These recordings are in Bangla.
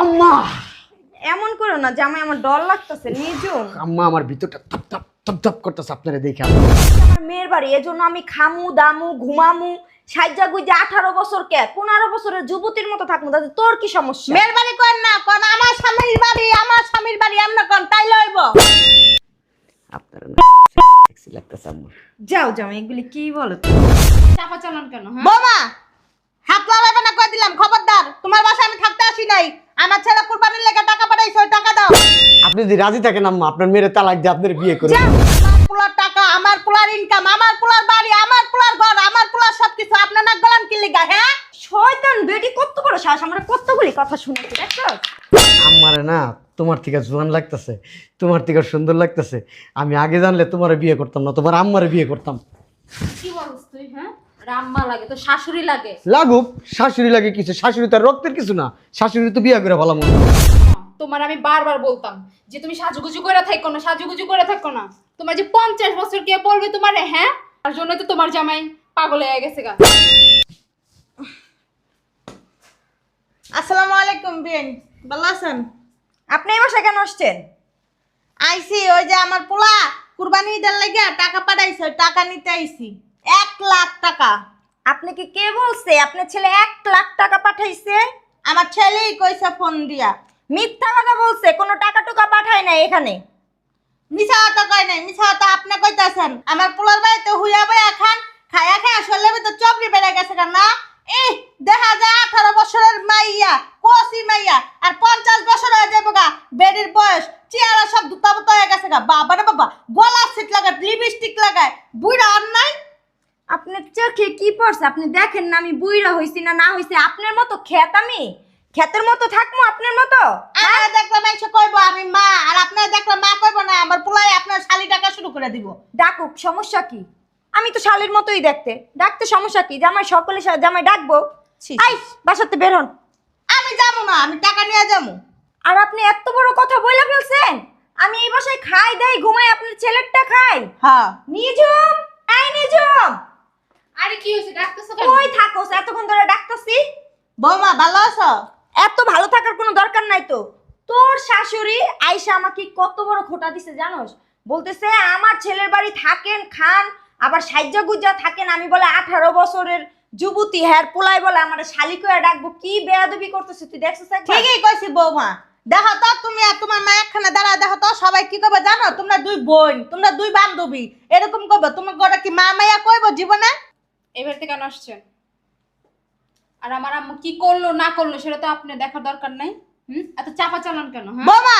আম্মা! এমন করো না জামাই আমার ডর লাগতেছে নিজুম আম্মা আমার ভিতরটা থপ থপ থপ থপ করতেছে আপনারা দেখে আমার মেয়ের বাড়ি এজন্য আমি খামু দামু ঘুমামু সাজ্জা গুজা আঠারো বছর কে? পনেরো বছরের যুবতীর মতো থাকব তাতে তোর কি সমস্যা? মেয়ের বাড়ি কর না কোন আমার স্বামীর বাড়ি আমার স্বামীর বাড়ি আমরা কোন তাই লইব। আপনারা না সেক্সি লাগতেছে আম্মা। যাও জামাই এগুলি কি বলো চাপা চালান কেন হ্যাঁ? বোমা! হাত লাগাবে না কই দিলাম খবরদার তোমার বাসায় আমি থাকতে আসি নাই। আমার ছেলে কুরবানির লেগে টাকা পাঠাইছে ওই টাকা দাও। আপনি যদি রাজি থাকেন আম্মা আপনার মেয়ের তালাক দিয়ে আপনার বিয়ে করে আমার পোলার টাকা আমার পোলার ইনকাম আমার পোলার বাড়ি আমার পোলার ঘর আমার পোলার সবকিছু আপনার নাক গলান কি লিগা হ্যাঁ? শয়তান বেটি কত বড় সাহস আমরা কতগুলি কথা শুনেছি দেখছ? আমারে না তোমার থেকে জোয়ান লাগতেছে তোমার থেকে সুন্দর লাগতেছে। আমি আগে জানলে তোমার বিয়ে করতাম না তোমার আম্মারে বিয়ে করতাম। কি বলছ তুই হ্যাঁ? রাম্মা লাগে তো শাশুড়ি লাগে। লাগুক শাশুড়ি লাগে কিছু শাশুড়ি তার রক্তের কিছু না শাশুড়ি তো বিয়ে করে ভালো মনে তোমার আমি বারবার বলতাম যে তুমি সাজুগুজু করে থাকো না সাজুগুজু করে থাকো না। তোমার যে পঞ্চাশ বছর কে বলবে তোমারে হ্যাঁ? তার জন্য তো তোমার জামাই পাগল হয়ে গেছে গা। আসসালামু আলাইকুম বিন ভালো আছেন? আপনি এই বাসায় কেন আসছেন? আইছি ওই যে আমার পোলা কুরবানি ঈদের লেগে টাকা পাঠাইছে টাকা নিতে আইছি। এক লাখ টাকা। আপনি কি কে বলছে? আপনার ছেলে এক লাখ টাকা পাঠাইছে? আমার ছেলেই কইছে ফোন দিয়া। মিথ্যা কথা বলছে কোনো টাকা টুকা পাঠায় না এখানে। মিছা কথা কয় নাই মিছা কথা আপনি কইতাছেন। আমার পোলার বাড়িতে হুইয়া বইয়া খান খায়া খায়া শরীরের তো চবরি বেড়ে গেছে কেন? না এই দেখা যায় আঠারো বছরের মাইয়া কষি মাইয়া আর পঞ্চাশ বছর হয়ে যাব গা বেডির বয়স চেহারা সব দুতাবুত হয়ে গেছে গা। বাবা রে বাবা গলা সিট লাগায় লিপস্টিক লাগায় বুড়া অন্যায়। আপনার চোখে কি পড়ছে? আপনি দেখেন না আমি বুইরা হইছি না না হইছি আপনার মতো খ্যাত আমি? খ্যাতের মতো থাকব আপনার মতো? আপনারা দেখলে মানুষ কইবো আমি মা আর আপনারা দেখলে মা কইবো না আমার পোলাই আপনার শালি টাকা শুরু করে দিব। ডাকুক সমস্যা কি? আমি তো শালির মতোই দেখতে। ডাকতে সমস্যা কি? জামাই সকলে সা- জামাই ডাকবো? ছি। আই বাসাতে বের হন। আমি যাব না আমি টাকা নিয়ে যাব। আর আপনি এত বড় কথা বলে ফেলছেন? আমি এই বাসায় খাই দেই ঘুমাই আপনার ছেলেরটা খাই। হ্যাঁ। নিজুম এই নিজুম আরে কি হয়েছে? ডাকতেছো কেন? কই থাকোস এতক্ষণ ধরে ডাকতাছি। বৌমা ভালো আছো? এত ভালো থাকার কোনো দরকার নাই তো। তোর শাশুড়ি আয়সা আমাকে কত বড় খোটা দিছে জানোস? বলতেছে আমার ছেলের বাড়ি থাকেন খান আবার সাজ্জা গুজ্জা থাকেন। আমি বলে আঠারো বছরের যুবতী হ্যার পোলাই বলে আমার শালিক হয়ে ডাকবো। কি বেয়াদবি করতেছে তুই দেখছিস ঠিকই কইছি বৌমা। দেখো তো তুমি আর তোমার মা একখানে দাঁড়া দেখো তো সবাই কি করবে জানো? তোমরা দুই বোন তোমরা দুই বান্ধবী এরকম করবে তোমার ঘরে কি মা মাইয়া কইবো জীবনে? এবার থেকে কেন আসছেন? আর আমার আম্মু কি করল, না করল, সেটা তো আপনি দেখার দরকার নাই। হুম? এত চাপা চালান কেন হ্যাঁ? বৌমা,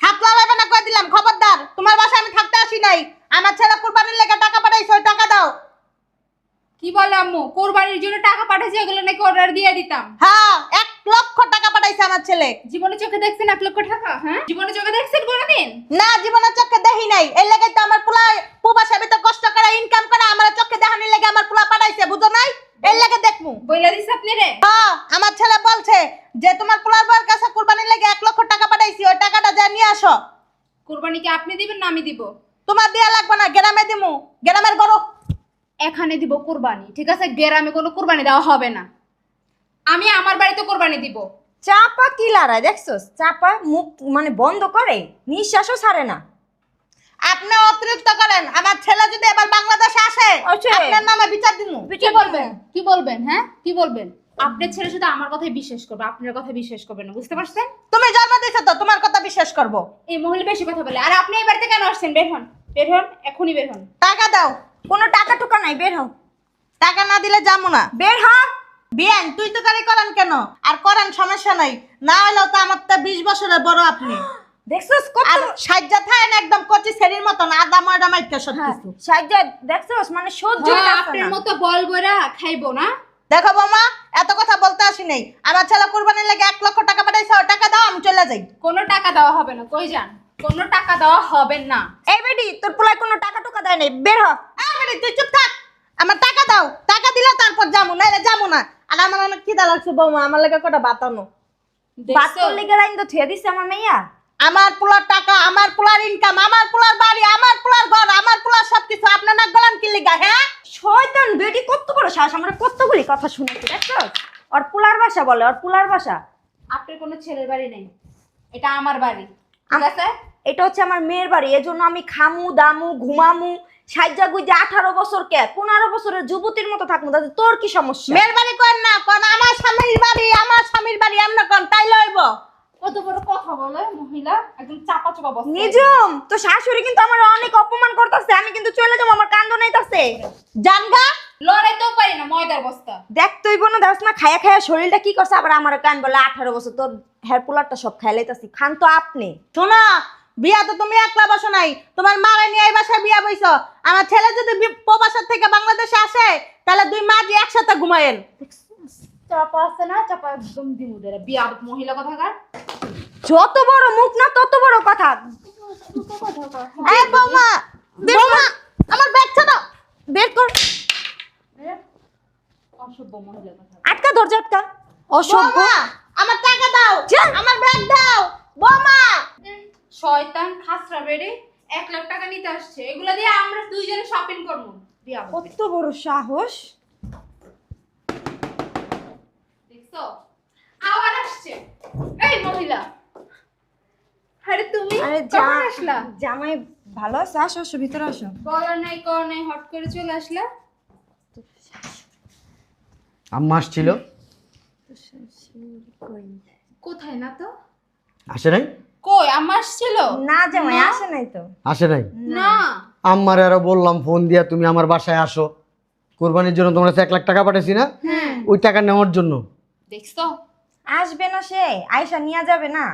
হাত লাগাবে না কই দিলাম, খবরদার, তোমার বাসায় আমি থাকতে আসি নাই। আমার ছেলে কুরবানির লেগে টাকা পাঠাইছো টাকা দাও। কি বলে আম্মু? কোরবানির জন্য টাকা পাঠাইছে এগুলো নাকি অর্ডার দিয়ে দিতাম। হ্যাঁ এক লক্ষ টাকা পাঠাইছে আমার ছেলে। জীবনে চোখে দেখছেন এক লক্ষ টাকা? হ্যাঁ? জীবনে চোখে দেখছেন কোনোদিন? না জীবনের চোখে দেখি নাই। এই লেগে তো আমার পোলা প্রবাসে তো কষ্ট করে ইনকাম করে আমার চোখে দেখানি লেগে আমার পোলা পাঠাইছে বুঝো নাই? এই লেগে দেখমু। বইলা দিস আপনি রে। হ্যাঁ আমার ছেলে বলছে যে তোমার পোলার বউয়ের কাছে কুরবানির লেগে এক লক্ষ টাকা পাঠাইছি ওই টাকাটা যা নিয়ে আসো। কোরবানি কি আপনি দিবেন না আমি দিব? তোমার দেয়া লাগবে না গ্রামে দিমু। গ্রামের গরু এখানে দিব কোরবানি ঠিক আছে? গ্রামে কোনো কোরবানি দেওয়া হবে না। আমি আমার বাড়িতে কোরবানি দিব। চাপা কি লড়াই দেখছস? চাপা মুখ মানে বন্ধ করে নিঃশ্বাসও ছাড়ে না। আপনি অতিরিক্ত করেন আমার ছেলে যদি এবার বাংলাদেশে আসে। আপনার নামে বিচার দিন কি বলবেন? কি বলবেন হ্যাঁ? কি বলবেন? আপনার ছেলে শুধু আমার কথাই বিশ্বাস করবে আপনার কথা বিশ্বাস করবে না বুঝতে পারছেন? তুমি জন্ম দিয়েছ তো তোমার কথা বিশ্বাস করব। এই মহিলা বেশি কথা বলে আর আপনি এই বাড়িতে কেন আসছেন? বের হন বের হন এখনই বের হন। টাকা দাও কোনো টাকা টুকা নাই বের হও। টাকা না দিলে যাব না। বের হ বিয়ান তুই তো গাড়ি করেন কেন? আর করেন সমস্যা নাই না হলেও তো আমার তো বিশ বছরের বড় আপনি। দেখছস কত সাজ্জা থাকেন একদম কচি সেরির মতন আদা ময়দা মাইকা সব হ্যাঁ, কিছু সাজ্জা দেখছস? মানে সহ্য হ্যাঁ, আপনার না। মতো বল বইরা খাইবো না। দেখো বৌমা এত কথা বলতে আসি নাই। আমার ছেলে কুরবানির লাগে এক লক্ষ টাকা পাঠাইছে ও টাকা দাও আমি চলে যাই। কোনো টাকা দেওয়া হবে না কই যান? কোনো টাকা দেওয়া হবে না। এই বেডি তোর পোলায় কোনো টাকা টুকা দেয় নাই বের হ। আরে তুই চুপ থাক। আমার টাকা দাও টাকা দিলে তারপর যাব নাইলে যাব না। আর আমার অনেক খিদা লাগছে বৌমা আমার লাগে কটা বাতানো। বাত দেখছ? করলে গেলাইন তো থুয়ে দিছে আমার মেইয়া আমার পোলার টাকা আমার পোলার ইনকাম আমার পোলার বাড়ি আমার পোলার ঘর আমার পোলার সবকিছু আপনার নাক গলান কি লিগা হ্যাঁ? শয়তান বেটি কত বড় সাহস আমরা কতগুলি কথা শুনেছি দেখছস ওর পোলার ভাষা বলে ওর পোলার ভাষা। আপনার কোনো ছেলের বাড়ি নেই এটা আমার বাড়ি ঠিক আছে? এটা হচ্ছে আমার মেয়ের বাড়ি এজন্য আমি খামু দামু ঘুমামু সাইজা গুইজা আঠারো বছর কে? পনেরো বছরের যুবতীর মতো থাকব তাতে তোর কি সমস্যা? মেয়ের বাড়ি কর না কোন আমার স্বামীর বাড়ি আমার স্বামীর বাড়ি আমরা কোন তাই লইব। কত বড় কথা বলে মহিলা? একদম চাপা চাপা বস নিজুম তো শাশুড়ি কিন্তু আমার অনেক অপমান করতেছে আমি কিন্তু চলে যাব আমার কান্দ নাইতাছে। জানগা? লড়াই তো পারি না ময়দার বস্তা দেখ তুই বোন দেখ না খায়া খায়া শরীরটা কি করছে আবার আমার কান বলে আঠারো বছর তোর হেয়ার পোলারটা সব খাই খান তো আপনি। শোনো বিয়া তো তুমি একলা বসো নাই তোমার মারে নিয়ে এই বাসায় বিয়া বইছো। আমার ছেলে যদি বি- প্রবাসের থেকে বাংলাদেশে আসে তাহলে দুই মা দিয়ে একসাথে ঘুমায়েন। চাপা আছে না চাপা একদম দিমুদের বিয়া মহিলা কথা কথাকার? যত বড় মুখ না তত বড় কথা। এই বৌমা বৌমা আমার ব্যাগ ছাড়ো। বের কর। আটকা দরজা আটকা। অসভ্য। আমার টাকা দাও। আমার ব্যাগ দাও। বৌমা। শয়তান খাসরা বেড়ে এক লাখ টাকা নিতে আসছে। এগুলা দিয়ে আমরা দুইজনে শপিং করব। কত বড় সাহস। দেখছ? আবার আসছে। এই মহিলা। আরে তুমি আরে কখন আসলা? জামাই ভালো আছে আসো আসো ভিতরে আসো। বলার নাই কর নাই হট করে চলে আসলা। আম্মা আসছিল। কোথায় না তো? আসে নাই? কই আম্মা আসছিল? না জামাই আসে নাই তো। আসে নাই? না। আম্মার আরও বললাম ফোন দিয়া তুমি আমার বাসায় আসো। কোরবানির জন্য তোমরা এক লাখ টাকা পাঠাইছি না? হ্যাঁ। ওই টাকা নেওয়ার জন্য। দেখছ? আসবে না সে আয়সা নিয়ে যাবে না।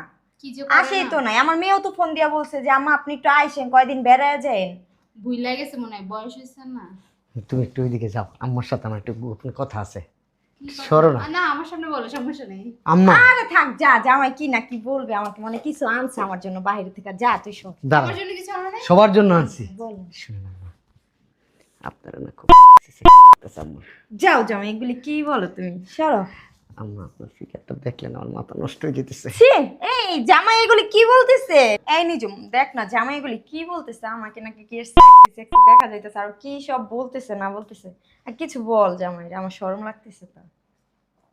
আসেই তো নাই। আমার মেয়েও তো ফোন দিয়া বলছে যে আম্মা আপনি একটু আইসেন কয়দিন বেড়ায় যান ভুইলা গেছে মনে হয় বয়স হয়েছে না। তুমি একটু ওইদিকে যাও। আম্মার সাথে আমার একটু গোপন কথা আছে। না। না আমার সামনে বলো সমস্যা নেই। আম্মা। আরে থাক যা জামাই কি না কি বলবে আমাকে মানে কিছু আনছে আমার জন্য বাইরে থেকে। যা তুই শোন। আমার জন্য কিছু আনা সবার জন্য আনছি। বল। শুনে না আপনারা না খুব যাও জামাই এগুলি কি বলো তুমি? সরো। আম্মা আপনার ফিগারটা দেখলেন আমার মাথা নষ্ট হয়ে যেতেছে। ছি, এই জামাই এগুলি কি বলতেছে? এই নিজুম দেখ না জামাই এগুলি কি বলতেছে? আমাকে নাকি কি দেখা যাইতেছে আর কি সব বলতেছে না বলতেছে? আর কিছু বল জামাই আমার শরম লাগতেছে তো।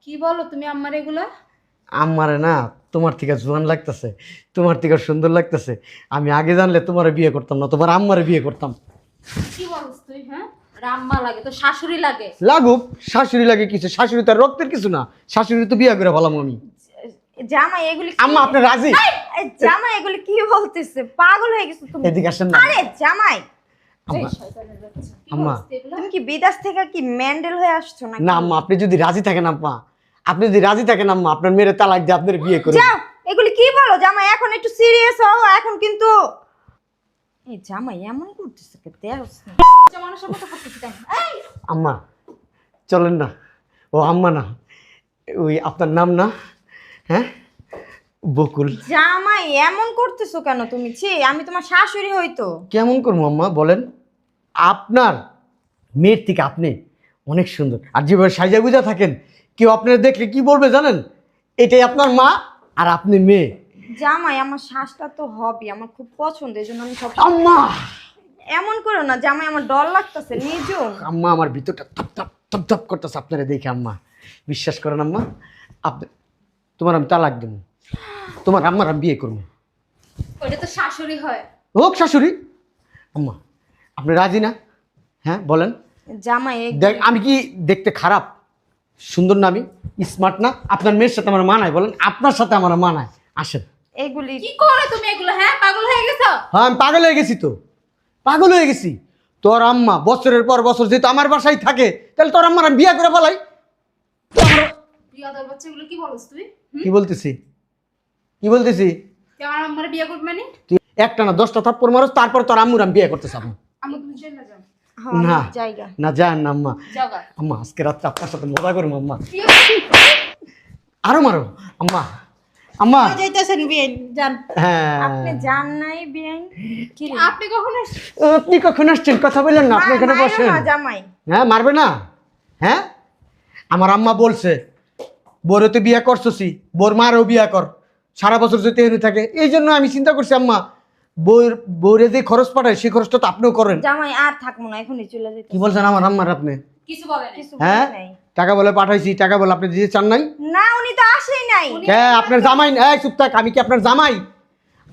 কি বলো তুমি আমার এগুলা? আমারে না তোমার থেকে জোয়ান লাগতেছে তোমার থেকে সুন্দর লাগতেছে। আমি আগে জানলে তোমার বিয়ে করতাম না তোমার আম্মারে বিয়ে করতাম। কি বলছ তুই হ্যাঁ? রাম্মা লাগে তো শাশুড়ি লাগে। লাগুক শাশুড়ি লাগে কিছু শাশুড়ি তার রক্তের কিছু না শাশুড়ি তো বিয়ে করে ভালাম আমি। জামাই এগুলি আম্মা আপনি রাজি? এই জামাই এগুলি কি বলতেছে? পাগল হয়ে গেছো তুমি। এদিকে আসেন না। আরে জামাই। আম্মা? তুমি কি বিদেশ থেকে কি মেন্ডেল হয়ে আসছো না না আম্মা আপনি যদি রাজি থাকেন আম্মা। আপনি যদি রাজি থাকেন আম্মা আপনার মেয়ের তালাক দিয়ে আপনার বিয়ে করে যাও এগুলি কি বলো? জামাই এখন একটু সিরিয়াস হও এখন কিন্তু এই জামাই এমন করতেছে কে? দেখছ না মানুষের মতো করতেছি কেন? আম্মা চলেন না। ও আম্মা না ওই আপনার নাম না? হ্যাঁ? বকুল। জামাই এমন করতেছো কেন তুমি? ছি আমি তোমার শাশুড়ি হইতো কেমন করব আম্মা বলেন? আপনার মেয়ের থেকে আপনি অনেক সুন্দর। আর যেভাবে সাজা গুজা থাকেন কেউ আপনার দেখলে কি বলবে জানেন? এটাই আপনার মা আর আপনি মেয়ে। জামাই আমার শ্বাসটা তো হবে আমার খুব পছন্দ এই জন্য আমি সব আম্মা! এমন করো না জামাই আমার ডর লাগতেছে নিজম আম্মা আমার ভিতরটা থপ থপ থপ থপ করতেছে আপনারা দেখে আম্মা। বিশ্বাস করেন আম্মা আপনি তোমার আমি তালাক দেবো। তোমার আম্মার আমি বিয়ে করব। ওটা তো শাশুড়ি হয়। হোক শাশুড়ি। আম্মা আপনি রাজি না? হ্যাঁ বলেন। জামাই দেখ আমি কি দেখতে খারাপ? সুন্দর না আমি? স্মার্ট না? আপনার মেয়ের সাথে আমার মানায় বলেন। আপনার সাথে আমার মানায় আসেন। এগুলি কি করে তুমি এগুলো? হ্যাঁ পাগল হয়ে গেছো? হ্যাঁ আমি পাগল হয়ে গেছি তো। পাগল হয়ে গেছি। তোর আম্মা বছরের পর বছর যেহেতু আমার বাসায় থাকে তাহলে তোর আম্মার আমি বিয়ে করে ফেলাই। বিয়াদর বাচ্চা এগুলো কি বলছ তুই? কি বলতেছি? কি বলতেছি? আমার আম্মার বিয়ে করবে মানে? তুই একটা না দশটা মারস তারপর তোর আম্মুর আমি বিয়ে করতে চাবো আমি তুমি যাও। হ্যাঁ, না। জায়গা। না যান না আম্মা। যাও আম্মা আজকে রাত্রে আপনার সাথে মজা করব আম্মা। আরও মারো আম্মা। আম্মা। যাইতেছেন বিয়ে যান। হ্যাঁ। আপনি জান নাই বিয়াই কি আপনি কখন আসছেন? আপনি কখন আসছেন? কথা বললেন না আপনি এখানে বসেন। জামাই। হ্যাঁ মারবে না? হ্যাঁ? আমার আম্মা বলছে বোরে তো বিয়া করছি বোর মারও বিয়া কর। সারা বছর যদি এনে থাকে। এই জন্য আমি চিন্তা করছি আম্মা বউর বউরে যে খরচ পাঠায় সেই খরচটা তো আপনিও করেন। জামাই আর থাকব না এখনই চলে যেতে কি বলছেন আমার আম্মার আপনি? কিছু হ্যাঁ? টাকা বলে পাঠাইছি টাকা বলে আপনি দিতে চান নাই? না উনি তো আসেই নাই। হ্যাঁ আপনার জামাই? এই চুপ থাক আমি কি আপনার জামাই?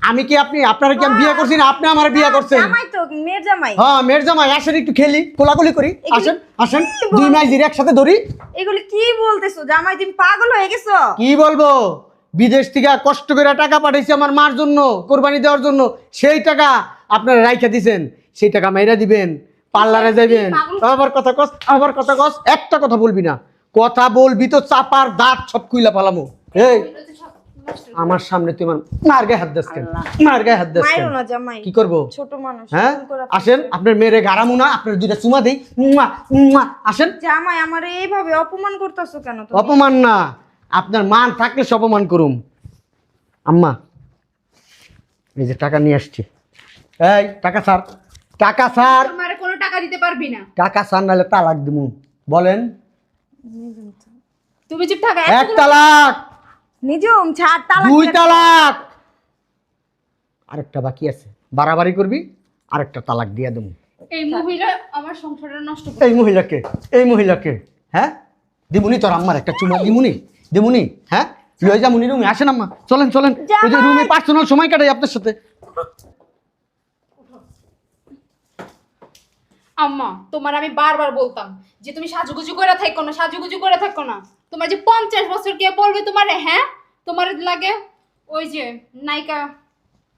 আমি কি আপনি আপনারা কি আমি বিয়ে করছি না? আপনি আমার বিয়ে করছেন। জামাই তো মেয়ের জামাই। হ্যাঁ মেয়ের জামাই। আসেন একটু খেলি কোলাকুলি করি। আসেন আসেন। দুই মাস ধরে একসাথে ধরি। এগুলি কি বলতেছো? জামাই তুমি পাগল হয়ে গেছো? কি বলব? বিদেশ থেকে কষ্ট করে টাকা পাঠাইছি আমার মার জন্য কোরবানি দেওয়ার জন্য। সেই টাকা আপনারা রাইখা দিছেন। সেই টাকা মাইরা দিবেন। পার্লারে যাবেন আবার কথা কস আবার কথা কস। একটা কথা বলবি না। কথা বলবি তো চাপার দাঁত সব কুইলা পালামো এই আমার সামনে তুই আমার মার গায়ে হাত দাস কেন? মার গায়ে হাত দাস কেন? মাইরো না জামাই। কি করব? ছোট মানুষ হ্যাঁ? আসেন আপনার মেয়েরে গারামু না আপনার দুইটা চুমা দেই। মুয়া, মুয়া। আসেন। জামাই আমার এইভাবে অপমান করতেছো কেন তুমি? অপমান না আপনার মান থাকলে অপমান করুম। আম্মা এই যে টাকা নিয়ে আসছি। এই টাকা স্যার টাকা স্যার তোমার কোনো টাকা দিতে পারবি না। টাকা স্যার নাহলে তালাক দিমু। বলেন। তুমি চুপ থাকা এক তালাক। নিজম ছাড় তালাক দুই তালাক! আরেকটা বাকি আছে। বাড়াবাড়ি করবি আরেকটা তালাক দিয়ে দেবো। এই মহিলা আমার সংসারটা নষ্ট করে এই মহিলাকে এই মহিলাকে হ্যাঁ? দিমুনি তোর আম্মার একটা চুমা দিমুনি দিমুনি হ্যাঁ? লয়ে যামুনি রুমে আসেন আম্মা চলেন চলেন। ওই যে রুমে পার্সোনাল সময় কাটাই আপনার সাথে। আম্মা তোমার আমি বারবার বলতাম যে তুমি সাজুগুজু করে থাকো না সাজুগুজু করে থাকো না। তোমার যে পঞ্চাশ বছর কে বলবে তোমারে হ্যাঁ? তোমার লাগে ওই যে নায়িকা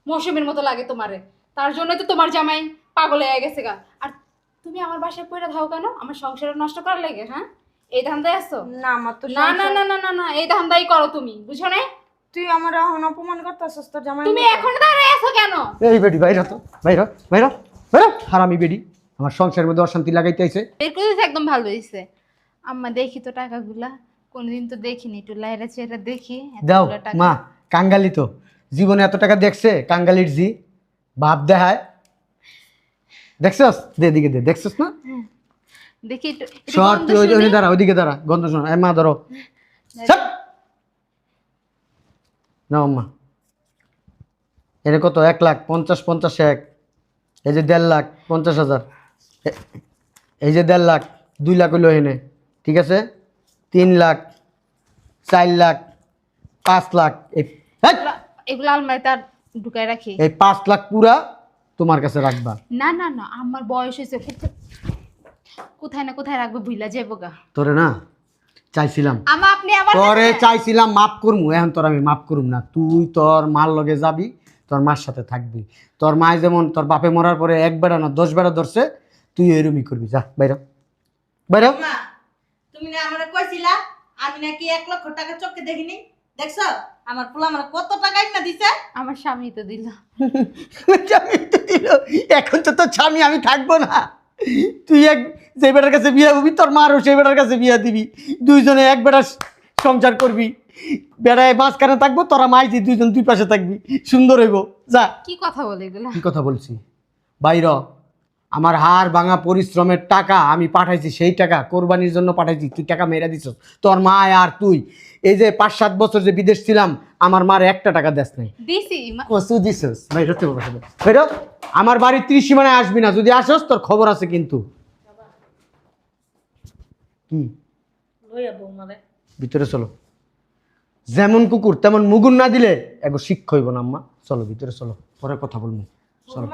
মৌসুমীর মতো লাগে তোমারে। তার জন্য তো তোমার জামাই পাগল হয়ে গেছে গা। আর তুমি আমার বাসায় পড়ে থাও কেন? আমার সংসার নষ্ট করার লাগে হ্যাঁ? এই ধান্দায় আসো না আমার তো না না না না না না এই ধান্দাই করো তুমি বুঝো না তুই আমার এখন অপমান করতেছস তোর জামাই তুমি এখন দাঁড়ায় আছো কেন? এই বেডি বাইরা তো বাইরা বাইরা বাইরা হারামি বেডি আমার সংসারের মধ্যে অশান্তি লাগাইতে আইছে বের করে একদম ভালো হয়েছে আম্মা দেখি তো টাকাগুলা। কোনদিন তো দেখিনি একটু লাইরা চেহারা দেখি দাও এতগুলা টাকা। মা কাঙ্গালি তো। জীবনে এত টাকা দেখছে কাঙ্গালির জি। ভাব দেখায়। দেখছস? দে দিকে দে দেখছস না? দেখি একটু একটু সর গন্ধ তুই ওই- শুনি। ওইদিকে দাঁড়া ওইদিকে দাঁড়া গন্ধ শোনা। এ মা ধরো। সব না আম্মা। এটা কত? এক লাখ পঞ্চাশ পঞ্চাশ এক। এই যে দেড় লাখ পঞ্চাশ হাজার। এই যে দেড় লাখ দুই লাখ হইল এনে ঠিক আছে? তিন লাখ চার লাখ পাঁচ লাখ এই এগুলো আলমারিতে আর ঢুকায় রাখি। এই পাঁচ লাখ পুরা তোমার কাছে রাখবা। না না না আমার বয়স হয়েছে কোথায় না কোথায় রাখবে ভুইলা যাব গা। তোরে না চাইছিলাম। আমা আপনি তোরে চাইছিলাম মাফ করমু এখন তোর আমি মাফ করুম না। তুই তোর মার লগে যাবি তোর মার সাথে থাকবি। তোর মায় যেমন তোর বাপে মরার পরে এক বেড়া না দশ বেড়া ধরছে তুই এরমই করবি যা বাইরা বাইরা মা তুমি না আমারে কইছিলা আমি নাকি এক লক্ষ টাকা চোখে দেখিনি। দেখছ আমার পোলা আমার কত টাকা না দিছে। আমার স্বামী তো দিল। স্বামী তো দিল। এখন তো তোর স্বামী আমি থাকব না। তুই এক যে বেটার কাছে বিয়ে হবি তোর মারও সেই বেটার কাছে বিয়ে দিবি। দুইজনে এক বেটা সংসার করবি। বেড়ায় মাঝখানে থাকব তোরা মাইজি দুইজন দুই পাশে থাকবি। সুন্দর হইব। যা। কি কথা বলে এগুলা? কি কথা বলছি? বাইর আমার হার ভাঙা পরিশ্রমের টাকা আমি পাঠাইছি সেই টাকা কোরবানির জন্য পাঠাইছি তুই টাকা মেরে দিছ তোর মা আর তুই। এই যে পাঁচ সাত বছর যে বিদেশ ছিলাম আমার মার একটা টাকা দেশ নাই। দিছি মা- কসু দিছস। বাইর আমার বাড়ির ত্রিসীমানায় আসবি না। যদি আসস তোর খবর আছে কিন্তু। কি? ভিতরে চলো। যেমন কুকুর তেমন মুগুর না দিলে একবার শিক্ষা হইব না আম্মা। চলো ভিতরে চলো। পরে কথা বলব। চলো।